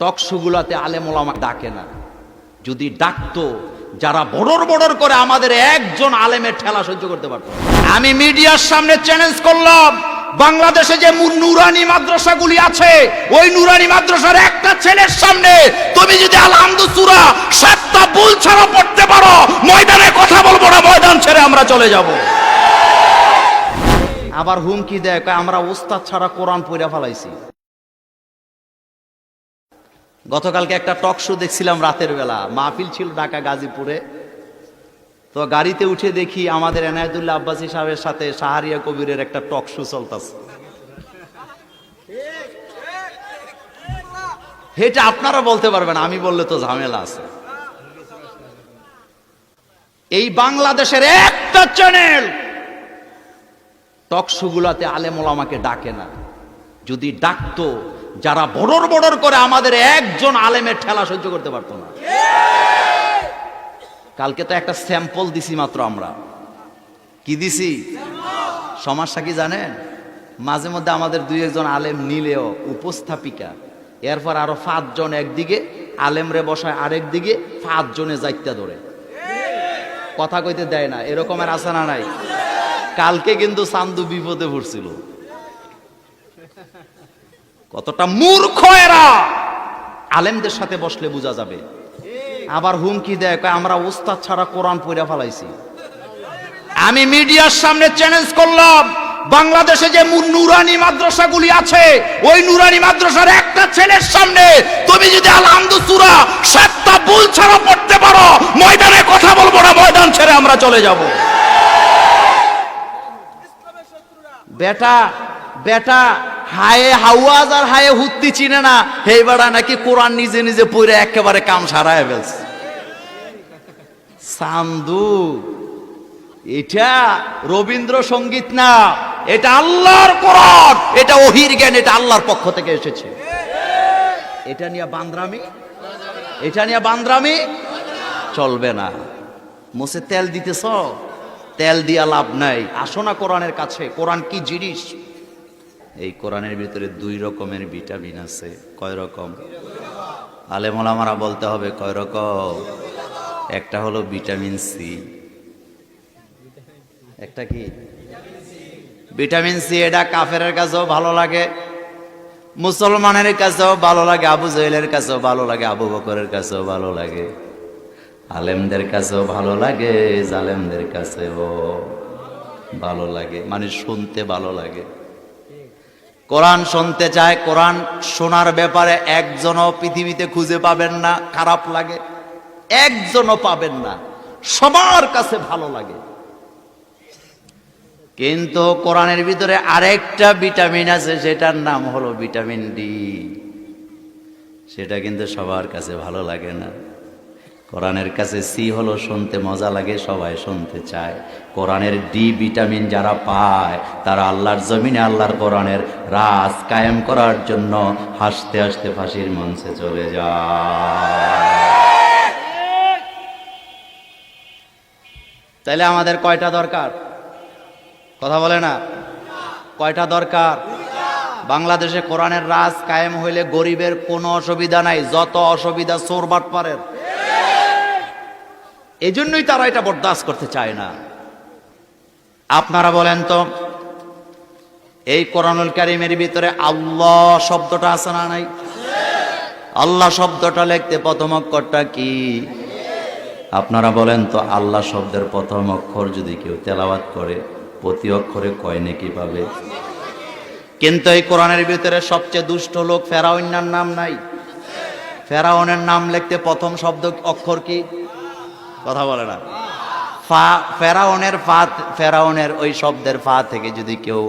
টকশুগুলাতে আলেমোলামা ডাকে না। যদি ডাকতো, যারা বড়র বড়র করে আমাদের একজন আলেমের ঠেলা সহ্য করতে পারতো। আমি মিডিয়ার সামনে চ্যালেঞ্জ করলাম, বাংলাদেশে যে নুরানি মাদ্রাসাগুলি আছে, ওই নুরানি মাদ্রাসার একটা ছেলের সামনে তুমি যদি আলহামদু সুরা সাতটা ভুল ছাড়া পড়তে পারো, ময়দানে কথা বলব না, ময়দান ছেড়ে আমরা চলে যাব। আবার হুমকি দেয় আমরা ওস্তাদ ছাড়া কোরআন পড়ে ফেলাইছি। গতকালকে একটা টক শো দেখছিলাম রাতের বেলা। মাহফিল ছিল ঢাকা, গাজীপুরে। তো গাড়িতে উঠে দেখি আমাদের এনায়তুল্লাহ আব্বাসী সাহেবের সাথে সাহারিয়া কবিরের একটা টক শো চলতেছে। এটা আপনারা বলতে পারবেন, আমি বললে তো ঝামেলা আছে। এই বাংলাদেশের একটা চ্যানেল টক শো গুলাতে শোগুলাতে আলেমোলামাকে ডাকে না। যদি ডাকতো যারা বড়র বড়র করে আমাদের একজন আলেমের ঠেলা সহ্য করতে পারতো না। কালকে তো একটা স্যাম্পল দিছি মাত্র আমরা। কি দিছি? সমস্যা কি জানেন? মাঝে মধ্যে আমাদের দুই একজন আলেম নিলেও উপস্থাপিকা, এরপর আরও পাঁচজন একদিকে, আলেমরে বসায় আরেক দিকে পাঁচজনে যাইতে ধরে। কথা কইতে দেয় না, এরকমের আছে না নাই? কালকে কিন্তু সান্দু বিপদে পড়ছিল। কতটা মূর্খ এরা। আলেমদের সাথে বসলে বোঝা যাবে। আবার হুমকি দেয় আমরা ওস্তাদ ছাড়া কোরআন পড়ে ফেলাইছি। আমি মিডিয়ার সামনে চ্যালেঞ্জ করলাম, বাংলাদেশে যে নুরানি মাদ্রাসাগুলি আছে, ওই নুরানি মাদ্রাসার একটা ছেলের সামনে তুমি যদি আলহামদু সুরা সাতটা ভুল ছাড়া পড়তে পারো, ময়দানে কথা বলব না, ময়দান ছেড়ে আমরা চলে যাব। বেটা বেটা হায়ে হাওয়াজ আর হায়ে হুত্তি চিনে না। হেই বেড়া নাকি কোরআন নিজে নিজে পড়ে একেবারে কাম সারায় ফেলছে। সান্দু এটা রবীন্দ্র সংগীত না, এটা আল্লাহর কোরআন, এটা ওহির জ্ঞান, এটা আল্লাহর পক্ষ থেকে এসেছে। এটা নিয়ে বান্দ্রামি, এটা নিয়ে বান্দ্রামি, চলবে না। মোসে তেল দিতেছ, তেল দিয়া লাভ নাই। আসো না কোরআনের কাছে, কোরআন কি জিনিস? এই কোরআনের ভিতরে দুই রকমের ভিটামিন আছে। কয় রকম? আলেমলামারা বলতে হবে কয় রকম? একটা হলো ভিটামিন সি। একটা কি? ভিটামিন সি, এটা কাফেরের কাছেও ভালো লাগে, মুসলমানের কাছেও ভালো লাগে, আবু জহেলের কাছেও ভালো লাগে, আবু বকরের কাছেও ভালো লাগে। আলেমদের কাছেও ভালো লাগে, জালেমদের কাছেও ভালো লাগে মানে শুনতে ভালো লাগে। কোরআন শুনতে চায়, কোরআন শোনার ব্যাপারে একজনও পৃথিবীতে খুঁজে পাবেন না, খারাপ লাগে। একজনও পাবেন না, সবার কাছে ভালো লাগে। কিন্তু কোরআনের ভিতরে আরেকটা ভিটামিন আছে, সেটার নাম হলো ভিটামিন ডি। সেটা কিন্তু সবার কাছে ভালো লাগে না। কোরআনের কাছে সি হলো শুনতে মজা লাগে, সবাই শুনতে চায়। কোরআনের ডি ভিটামিন যারা পায়, তারা আল্লাহর জমিনে আল্লাহর কোরআনের রাজ কায়েম করার জন্য হাসতে হাসতে ফাঁসির মঞ্চে চলে যায়। তাইলে আমাদের কয়টা দরকার? কথা বলে না? কয়টা দরকার? বাংলাদেশে কোরআনের রাজ কায়েম হইলে গরিবের কোনো অসুবিধা নাই, যত অসুবিধা চোরবাট পারের। এই জন্যই তারা এটা বরদাস্ত করতে চায় না। আপনারা বলেন তো, এই কোরআনুল কারিমের ভিতরে আল্লাহ শব্দটা আছে না নাই? আল্লাহ শব্দটা লিখতে প্রথম অক্ষরটা কি? আপনারা বলেন তো, আল্লাহ শব্দের প্রথম অক্ষর যদি কেউ তেলাওয়াত করে, প্রতি অক্ষরে কয় নাকি পাবে? কিন্তু এই কোরআনের ভিতরে সবচেয়ে দুষ্ট লোক ফেরাউন্নার নাম নাই। ফেরাউনের নাম লিখতে প্রথম শব্দ অক্ষর কি? কথা বলে না। ফা, ফেরাউনের ফা, ফেরাউনের ওই শব্দের ফা থেকে যদি কেউ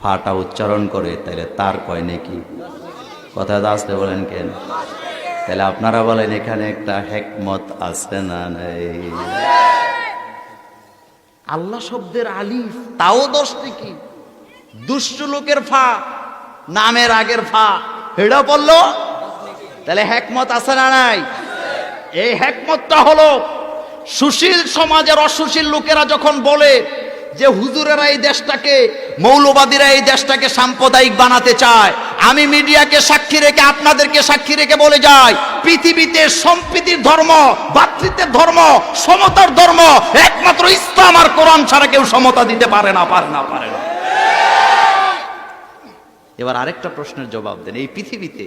ফাটা উচ্চারণ করে, তাহলে তার কয় নাকি? কথা আসতে বলেন কেন? তাহলে আপনারা বলেন, এখানে একটা হেকমত আছে না নাই? আল্লাহ শব্দের আলিফ, তাও দশটি কি দুষ্ট লোকের ফা, নামের আগের ফা, হেড়া পড়ল? তাহলে হেকমত আছে না নাই? এই হেকমতটা হলো সুশীল সমাজের অসুশীল লোকেরা যখন বলে যে হুজুরেরা এই দেশটাকে, মৌলবাদীরা এই দেশটাকে সাম্প্রদায়িক বানাতে চায়, আমি মিডিয়াকে সাক্ষী রেখে আপনাদেরকে সাক্ষী রেখে বলে যাই, পৃথিবীতে সম্প্রীতির ধর্ম, ভাতৃত্বের ধর্ম, সমতার ধর্ম, একমাত্র ইসলাম আর কোরআন ছাড়া কেউ সমতা দিতে পারে না পারে না পারে না। এবার আরেকটা প্রশ্নের জবাব দেন। এই পৃথিবীতে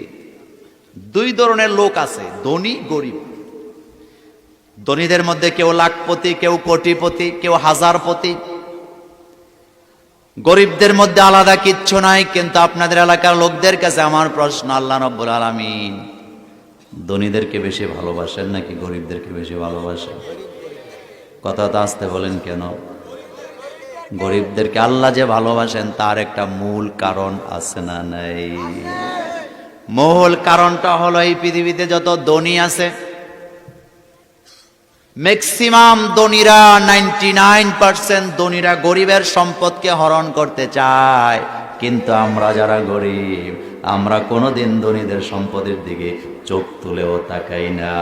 দুই ধরনের লোক আছে, ধনী, গরিব। ধনীদের মধ্যে কেউ লাখপতি, কেউ কোটিপতি, কেউ হাজারপতি। গরিবদের মধ্যে আলাদা কিচ্ছু নাই, কিন্তু আপনাদের এলাকার লোকদের কাছে আমার প্রশ্ন, আল্লাহ রব্বুল আলমিন, ধনীদেরকে বেশি ভালোবাসেন নাকি গরিবদেরকে বেশি ভালোবাসেন? কথা তো আসতে বলেন কেন? গরিবদেরকে আল্লাহ যে ভালোবাসেন, তার একটা মূল কারণ আছে না নাই? মূল কারণটা হলো এই পৃথিবীতে যত ধনী আছে ম্যাক্সিমাম ধনীরা নাইনটি নাইন পার্সেন্ট ধনীরা গরিবের সম্পদকে হরণ করতে চায়। কিন্তু আমরা যারা গরিব, আমরা কোনোদিন ধনীদের সম্পদের দিকে চোখ তুলেও তাকাই না।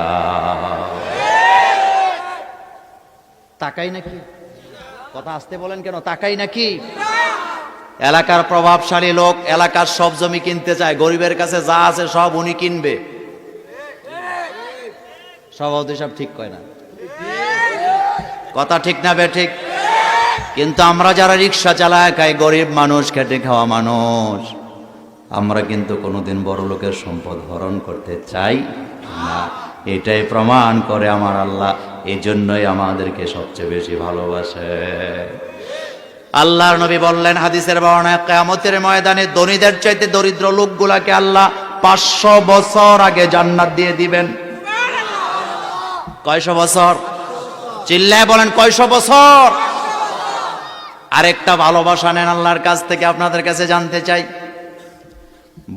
তাকাই নাকি? কথা আসতে বলেন কেন? তাকাই নাকি? এলাকার প্রভাবশালী লোক এলাকার সব জমি কিনতে চায়, গরিবের কাছে যা আছে সব উনি কিনবে। সভাপতি সব ঠিক কয় না? কথা ঠিক না বে ঠিক? কিন্তু আমরা যারা রিক্সা চালায় খাই, গরিব মানুষ, খেটে খাওয়া মানুষ, আমরা কিন্তু কোনোদিন বড় লোকের সম্পদ হরণ করতে চাই না। এটাই প্রমাণ করে আমার আল্লাহ এই জন্যই আমাদেরকে সবচেয়ে বেশি ভালোবাসে। আল্লাহর নবী বললেন হাদিসের বর্ণায় কেয়ামতের ময়দানে ধনীদের চাইতে দরিদ্র লোকগুলাকে আল্লাহ পাঁচশো বছর আগে জান্নাত দিয়ে দিবেন। কয়শো বছর? চিল্লায় বলেন, কয়শো বছর? আরেকটা ভালোবাসা নেন আল্লাহর কাছ থেকে, আপনাদের কাছে জানতে চাই।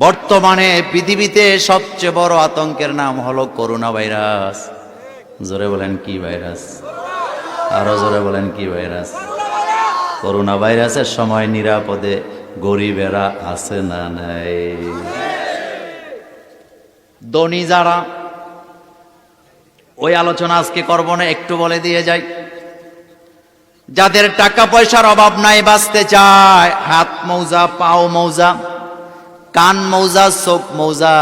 বর্তমানে পৃথিবীতে সবচেয়ে বড় আতঙ্কের নাম হলো করোনা ভাইরাস জোরে বলেন, কি ভাইরাস? আরও জোরে বলেন, কি ভাইরাস? করোনা ভাইরাসের সময় নিরাপদে গরিবেরা আছে না নাই? ধনী যারা ওই আলোচনা আজকে করব না, একটু বলে দিয়ে যাই। যাদের টাকা পয়সার অভাব নাই, বাঁচতে চায়, হাত মৌজা, পাও মৌজা, কান মৌজা, চোখ মৌজা,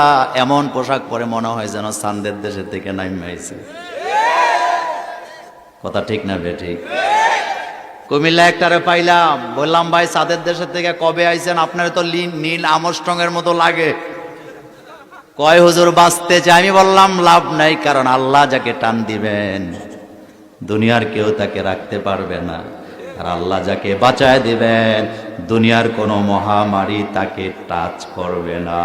এমন পোশাক পরে মনে হয় যেন সান্দের দেশের থেকে নাইমাইছে কথা ঠিক না বে ঠিক? কুমিল্লা একটারে পাইলাম, বললাম, ভাই, সাদের দেশের থেকে কবে আইছেন? আপনার তো লীল নীল আমস্ট্রঙের মতো লাগে। কয়, হুজুর, বাঁচতে চাই? আমি বললাম, লাভ নাই, কারণ আল্লাহ যাকে টান দিবেন, দুনিয়ার কেউ তাকে রাখতে পারবে না। আর আল্লাহ যাকে বাঁচায় দিবেন, দুনিয়ার কোনো মহামারী তাকে টাচ করবে না।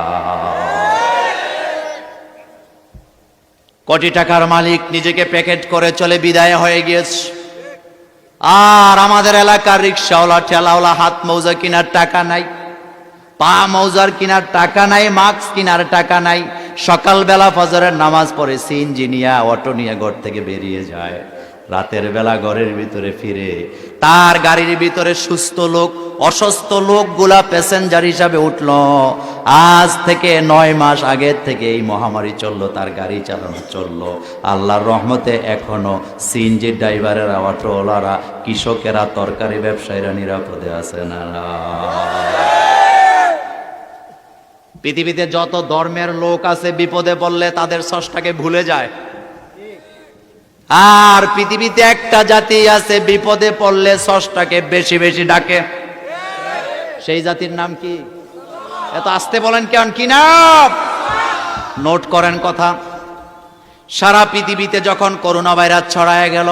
কোটি টাকার মালিক নিজেকে প্যাকেট করে চলে বিদায় হয়ে গিয়েছে। আর আমাদের এলাকার রিক্সাওয়ালা, ঠেলাওয়ালা, হাত মৌজা কেনার টাকা নাই। পা মৌজার কিনার টাকা নাই, মাস্ক কিনার টাকা নাই। সকালবেলা ফজরের নামাজ পড়ে সিএনজি নিয়ে অটো নিয়ে ঘর থেকে বেরিয়ে যায়। রাতের বেলা ঘরের ভিতরে ফিরে। তার গাড়ির ভিতরে সুস্থ লোক, অসুস্থ লোকগুলা প্যাসেঞ্জার হিসাবে উঠল। আজ থেকে নয় মাস আগের থেকে এই মহামারী চলল, তার গাড়ি চালানো চলল। আল্লাহর রহমতে এখনও সিএনজি ড্রাইভারেরা অটোওয়ালারা কৃষকেরা, তরকারি ব্যবসায়ীরা নিরাপদে আছে না? পৃথিবীতে যত ধর্মের লোক আছে, বিপদে পড়লে তাদের সষ্টাকে ভুলে যায়। আর পৃথিবীতে একটা জাতি আছে, বিপদে পড়লে সষ্টাকে বেশি বেশি ডাকে। সেই জাতির নাম কি? এত আসতে বলেন কেন? কি না নোট করেন কথা। সারা পৃথিবীতে যখন করোনা ভাইরাস ছড়ায় গেল,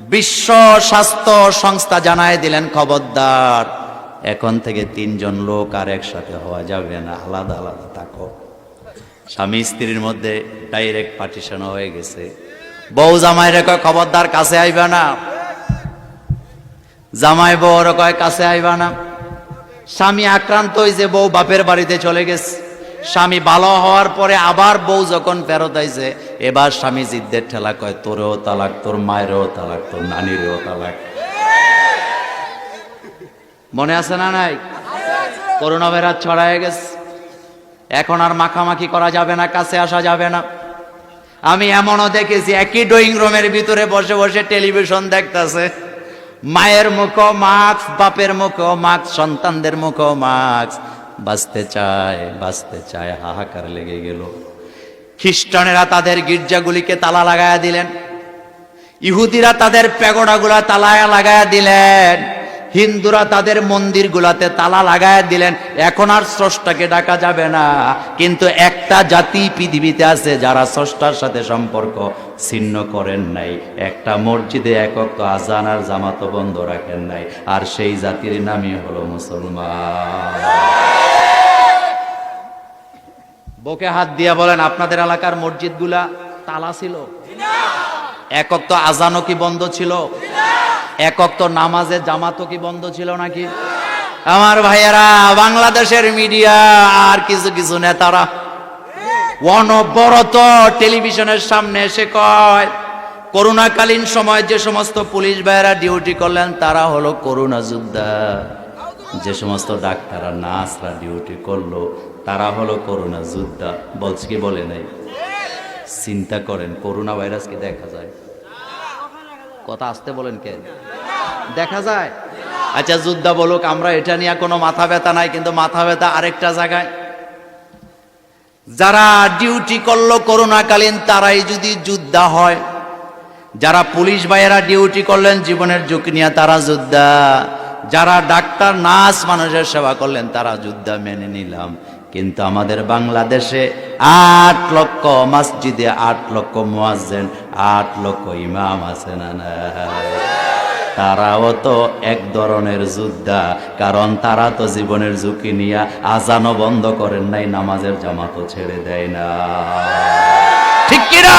বিশ্ব স্বাস্থ্য সংস্থা জানায় দিলেন খবরদার। এখন থেকে তিনজন লোক আর একসাথে হওয়া যাবে না, আলাদা আলাদা থাকো স্বামী স্ত্রীর মধ্যে ডাইরেক্ট পার্টিশন হয়ে গেছে। বউ জামাই রেখে খবরদার কাছে আইবা না। জামাই বউ কয়, কাছে আইবা না। স্বামী আক্রান্ত হয়েছে বউ বাপের বাড়িতে চলে গেছে। স্বামী ভালো হওয়ার পরে আবার বউ যখন ফেরত আইছে, এবার স্বামী জিদ্দের ঠেলা কয়, তোরেও তালাক, তোর মায়েরও তালাক, তোর নানিরও তালাক। মনে আছে না নাই? করোনা ভাইরাস ছড়ায় গেছে। এখন আর মাখামাখি করা যাবে না, কাছে আসা যাবে না। আমি এমনও দেখেছি, একই ড্রয়িং রুমের ভিতরে বসে বসে টেলিভিশন দেখতেছে। মায়ের মুখও মাস্ক, বাপের মুখও মাস্ক, সন্তানদের মুখও মাস্ক। বাঁচতে চায় বাঁচতে চায়, হাহাকার লেগে গেল। খ্রিস্টানেরা তাদের গির্জাগুলিকে তালা লাগায়া দিলেন। ইহুদিরা তাদের প্যাগোডাগুলা তালায় লাগায়া দিলেন। হিন্দুরা তাদের মন্দিরগুলাতে তালা লাগায়া দিলেন, এখন আর স্রষ্টাকে ডাকা যাবে না। কিন্তু একটা জাতি পৃথিবীতে আছে যারা স্রষ্টার সাথে সম্পর্ক ছিন্ন করেন নাই। একটা মসজিদে একক তো আজান আর জামাত বন্ধ রাখেন নাই। আর সেই জাতির নামই হলো মুসলমান। বকে হাত দিয়া বলেন, আপনাদের এলাকার মসজিদগুলা তালা ছিল? একক তো আজানও কি বন্ধ ছিল? একক তো নামাজে জামাতও কি বন্ধ ছিল নাকি? আমার ভাইয়েরা, বাংলাদেশের মিডিয়া আর কিছু কিছু নেতারা অনবরত টেলিভিশনের সামনে এসে কয় করোনাকালীন সময় যে সমস্ত পুলিশ ভাইয়েরা ডিউটি করলেন, তারা হলো করোনা যোদ্ধা। যে সমস্ত ডাক্তাররা, নার্সরা ডিউটি করল, তারা হলো করোনা যোদ্ধা। বলছে কি বলে নাই? চিন্তা করেন করোনা ভাইরাস কি দেখা যায়? কথা আসতে বলেন কে? দেখা যায়। আচ্ছা যোদ্ধা বলুক, আমরা এটা নিয়ে কোনো মাথা ব্যথা নাই, কিন্তু মাথা ব্যথা আরেকটা জায়গায়। যারা ডিউটি করল করোনাকালীন, তারাই যদি যোদ্ধা হয়, যারা পুলিশ ভাইয়েরা ডিউটি করলেন, জীবনের ঝুঁকি নিয়ে তারা যোদ্ধা। যারা ডাক্তার, নার্স মানুষের সেবা করলেন, তারা যোদ্ধা মেনে নিলাম। কিন্তু আমাদের বাংলাদেশে আট লক্ষ মসজিদে আট লক্ষ মোয়াজেন আট লক্ষ ইমাম আছে না? তারাও তো এক ধরনের যোদ্ধা, কারণ তারা তো জীবনের ঝুঁকি নিয়ে আজানো বন্ধ করেন নাই, নামাজের জামাতও ছেড়ে দেয় না ঠিক কিনা